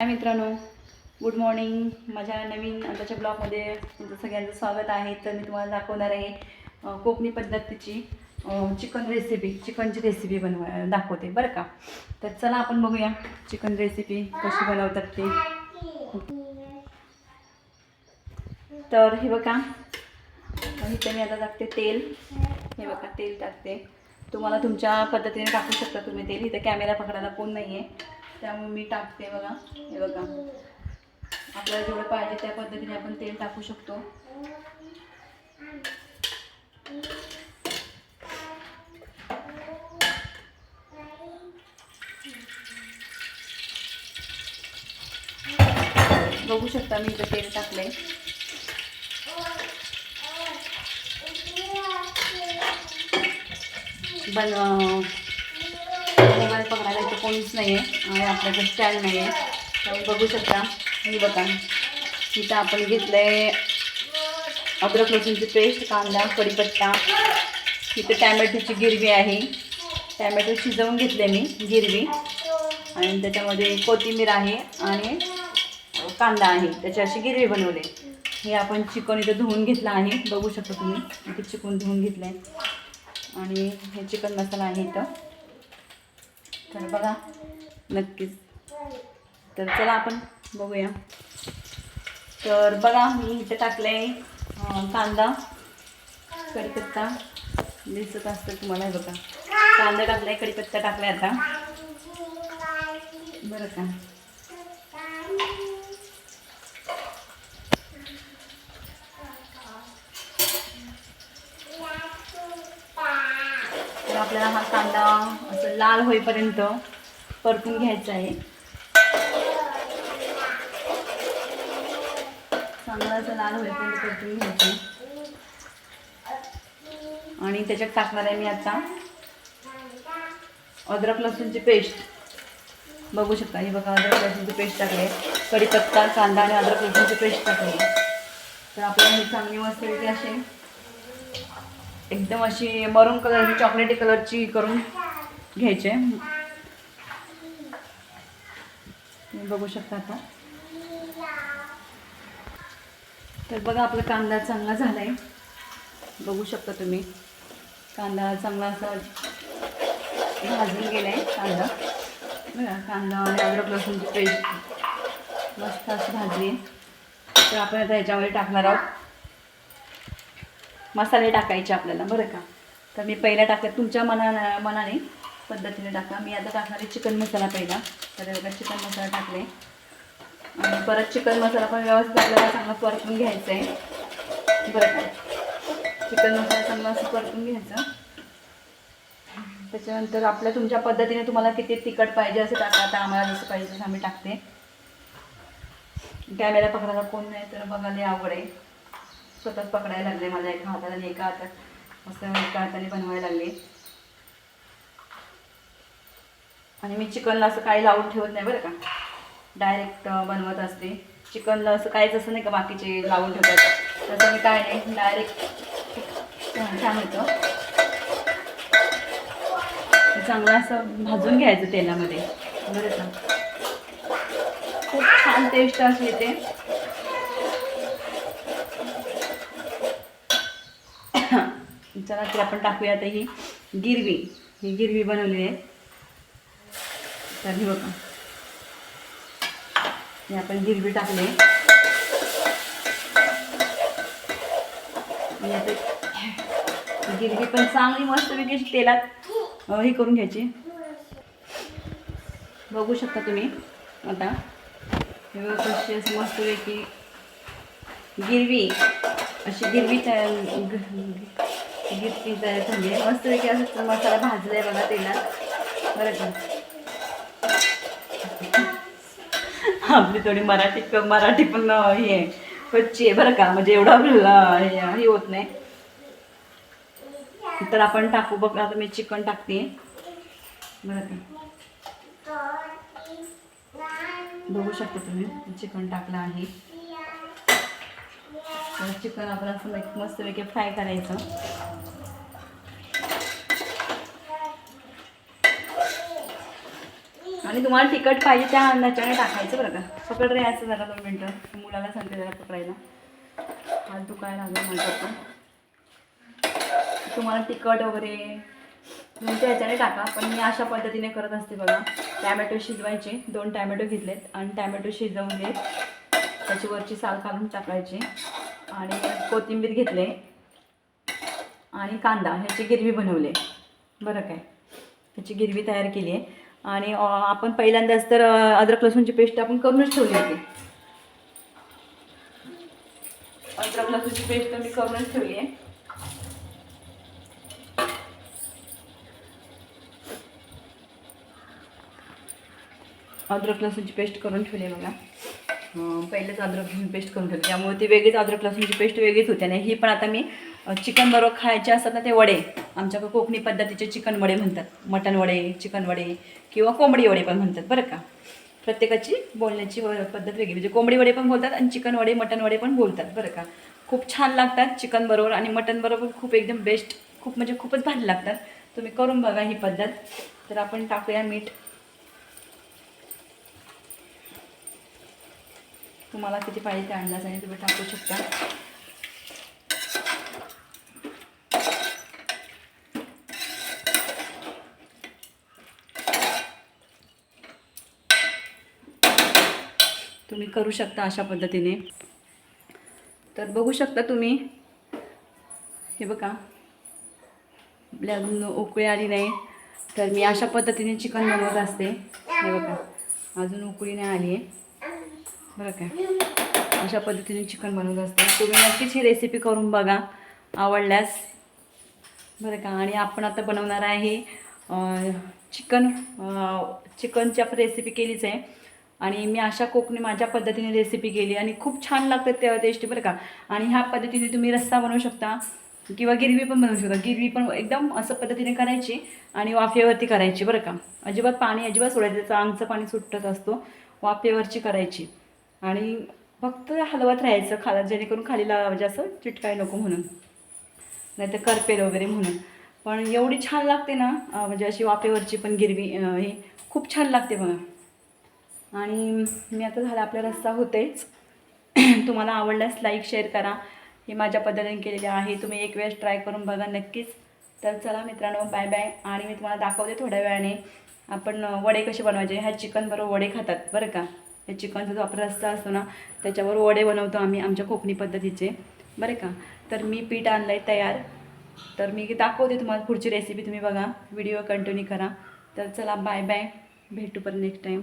हाय मित्रांनो good morning माझ्या नवीन आताच्या ब्लॉगमध्ये तुमचं सगळ्यांचं स्वागत आहे. तर मी तुम्हाला दाखवणार आहे कोकणी पद्धतीची चिकन रेसिपी चिकनची रेसिपी बनवा दाखवते. बरं का? तर चला आपण बघूया चिकन रेसिपी कशी बनवतात ते. तर हे बघा इथे मी आता टाकते तेल. हे बघा तेल टाकते. तुम्हाला तुमच्या पद्धतीने टाकू शकता तुम्ही तेल. इथं कॅमेरा पकडायला कोण नाही आहे त्यामुळे मी टाकते बघा. हे बघा. आपल्याला जेवढं पाहिजे त्या पद्धतीने आपण तेल टाकू शकतो. बघू शकता मी इथं तेल टाकलंय. बन कोणीच नाही आहे आणि आपल्याकडे स्टँड नाही आहे त्यामुळे बघू शकता. हे बघा. इथं आपण घेतलं आहे अद्रक लसूणची पेस्ट कांदा कढीपत्ता. इथं टॅमॅटोची गिरवी आहे. टॅमॅटो शिजवून घेतले मी गिरवी. आणि त्याच्यामध्ये कोथिंबीर आहे आणि कांदा आहे. त्याची अशी गिरवी बनवले हे आपण चिकन इथं धुवून घेतलं आहे. बघू शकता तुम्ही. इथे चिकन धुवून घेतलं आहे आणि हे चिकन मसाला आहे इथं. तर बघा. नक्कीच. तर चला आपण बघूया. तर बघा मी इथे टाकलं आहे कांदा. कढीपत्ता. दिसत असतं तुम्हाला हे बघा. कांदा टाकला आहे कडीपत्ता टाकला आहे आता. बरं का? तर आपल्याला हा कांदा असं लाल होईपर्यंत परतून घ्यायचा आहे. चांगला असं लाल होईपर्यंत परतून घ्यायचं आणि त्याच्यात टाकणार आहे मी आता अद्रक लसूणची पेस्ट. बघू शकता हे बघा अद्रक लसूणची पेस्ट टाकले कढीपत्ता कांदा आणि अद्रक लसूणची पेस्ट टाकली तर आपल्याला ही चांगली मस्त अशी. एकदम अशी मरून कलरची चॉकलेटी कलरची करून घ्यायचे. तुम्ही बघू शकता आता. तर बघा आपला कांदा चांगला झाला आहे बघू शकता तुम्ही. कांदा चांगला असा भाजून गेला आहे कांदा. बघा कांदा आणि अद्रक लसूणची पेस्ट मस्त अशी भाजली आहे. तर आपण आता ह्याच्यामध्ये टाकणार आहोत. मसाले टाकायचे आपल्याला बरं का? तर मी पहिला टाकत तुमच्या मना मनाने पद्धतीने टाका. मी आता टाकणार आहे चिकन मसाला पहिला. तर चिकन मसाला टाकले. आणि परत चिकन मसाला पण व्यवस्थित आपल्याला चांगला परतून घ्यायचा आहे. बरं का? चिकन मसाला चांगला असं परतून घ्यायचा. त्याच्यानंतर आपल्या तुमच्या पद्धतीने तुम्हाला किती तिखट पाहिजे असं टाका. आता आम्हाला जसं पाहिजे तसं आम्ही टाकते. कॅमेरा पकडायला कोण नाही तर बघायला आवड आहे. स्वतःच पकडायला लागले. मला एका हाताला एका हातात मस्त एका हाताने बनवायला लागले. आणि मी चिकनला असं काही लावून ठेवत नाही बरं का. डायरेक्ट बनवत असते. चिकनला असं काहीच असं नाही का बाकीचे लावून ठेवतात. तसं मी काय नाही. डायरेक्ट छान होतं. चांगलं असं भाजून घ्यायचं तेलामध्ये. बरं का. खूप छान टेस्ट अशी येते चला ती आपण टाकूया आता ही गिरवी. ही गिरवी बनवली आहे. तर हे बघा. हे आपण गिरवी टाकले गिरवी पण चांगली मस्त वेगळी तेलात हे करून घ्यायची. बघू शकता तुम्ही आता. हे कशी अशी मस्त वेगळी गिरवी अशी गिरवी तयार ग- तयार झाली आहे मस्त वेगळी असं मसाला भाजला आहे बघा तेलात. बरं का? आपली थोडी मराठी मराठी पण हे आहे. कच्ची आहे बरं का? म्हणजे एवढं आपल्याला हे होत नाही. तर आपण टाकू बघ आता मी चिकन टाकते. बरं का? बघू शकता तुम्ही चिकन टाकलं आहे. चिकन आपण असं एक मस्तपैकी फ्राय करायचं. आणि तुम्हाला तिखट पाहिजे त्या अन्नाच्याने टाकायचं बरं का. पकड रे असं जरा दोन मिनटं. मुलाला सांगते जरा पकडायला. हात दुखायला लागला माझा पण तुम्हाला तिखट वगैरे म्हणजे तुमच्या ह्याच्याने टाका. पण मी अशा पद्धतीने करत असते बघा. टॅमॅटो शिजवायचे. दोन टॅमॅटो घेतलेत. आणि टॅमॅटो शिजवून घेत त्याची वरची साल काढून टाकायची. आणि कोथिंबीर घेतले. आणि कांदा. ह्याची गिरवी बनवली. बरं काय. ह्याची गिरवी तयार केली आहे. आणि आपण पहिल्यांदाच तर अद्रक लसूणची पेस्ट आपण करूनच ठेवली होती. अद्रक लसूणची पेस्ट तर मी करूनच ठेवली आहे. अद्रक लसूणची पेस्ट करून ठेवली आहे बघा. पहिलेच अद्रक लसूण पेस्ट करून ठेवली. त्यामुळे ती वेगळीच अद्रक लसूणची पेस्ट वेगळीच होते आणि ही पण आता मी चिकन बरोबर खायचे असतात ना ते वडे. आमच्याकडे कोकणी पद्धतीचे चिकन वडे म्हणतात. मटण वडे चिकन वडे किंवा कोंबडी वडे पण म्हणतात बरं का. प्रत्येकाची बोलण्याची पद्धत वेगळी. म्हणजे कोंबडी वडे पण बोलतात आणि चिकन वडे मटण वडे पण बोलतात बरं का. खूप छान लागतात चिकन बरोबर आणि मटन बरोबर खूप एकदम बेस्ट खूप म्हणजे खूपच भारी लागतात. तुम्ही करून बघा ही पद्धत. तर आपण टाकूया मीठ. तुम्हाला किती पाहिजे त्या अंदाजाने तुम्ही टाकू शकता. तुम्ही करू शकता अशा पद्धतीने. तर बघू शकता तुम्ही. हे बघा. आपल्या अजून उकळी आली नाही. तर मी अशा पद्धतीने चिकन बनवत असते. हे बघा. अजून उकळी नाही आली आहे. बरं काय अशा पद्धतीने चिकन बनवत असते. तुम्ही नक्कीच ही रेसिपी करून बघा. आवडल्यास. बरं का? आणि आपण आता बनवणार आहे चिकन चिकनच्या चिकनची आपण रेसिपी केलीच आहे. आणि मी अशा कोकणी माझ्या पद्धतीने रेसिपी केली आणि खूप छान लागतात तेव्हा टेस्टी बरं का. आणि ह्या पद्धतीने तुम्ही रस्सा बनवू शकता किंवा गिरवी पण बनवू शकता. गिरवी पण एकदम असं पद्धतीने करायची आणि वाफेवरती करायची बरं का. अजिबात पाणी अजिबात सोडायचं त्याचं आंगचं पाणी सुटत असतो. वाफेवरची करायची. आणि फक्त हलवत राहायचं खाला जेणेकरून खाली ला म्हणजे असं चिटकाय नको म्हणून. नाही तर करपेल वगैरे म्हणून. पण एवढी छान लागते ना म्हणजे अशी वाफेवरची पण गिरवी हे खूप छान लागते बघा. आणि मी आता झाला आपला रस्सा होतेच. तुम्हाला आवडल्यास लाईक शेअर करा. हे माझ्या पद्धतीने केलेले आहे. तुम्ही एक वेळेस ट्राय करून बघा नक्कीच. तर चला मित्रांनो बाय बाय आणि मी तुम्हाला दाखवते थोड्या वेळाने. आपण वडे कसे बनवायचे? ह्या चिकनबरोबर वडे खातात बरं का? हे चिकनचा जो आपला रस्सा असतो ना त्याच्यावर वडे बनवतो आम्ही आमच्या कोकणी पद्धतीचे. बरं का? तर मी पीठ आणलं आहे तयार. तर मी दाखवते तुम्हाला पुढची रेसिपी तुम्ही बघा. व्हिडिओ कंटिन्यू करा. तर चला बाय बाय भेटू पर नेक्स्ट टाईम